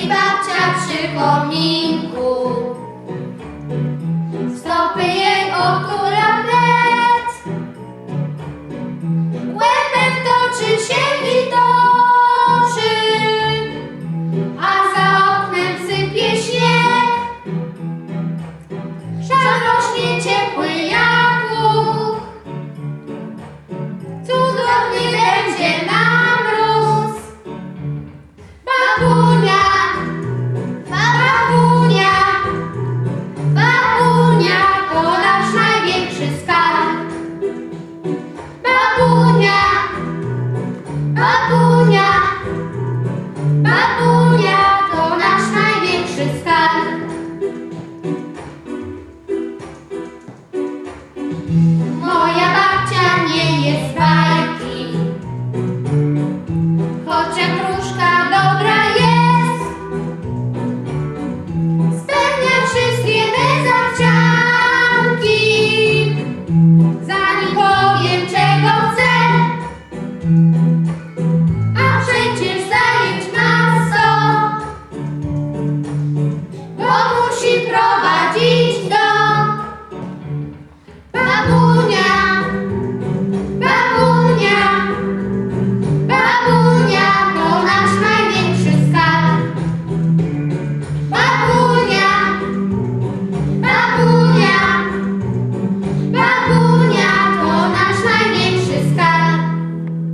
siedzi babcia przy kominku. Stopy jej otulam wet. Łebek toczy się i toczy, a za oknem sypie śnieg. Żal rośnie ciepły jabłk, cudownie będzie nam. Bagus.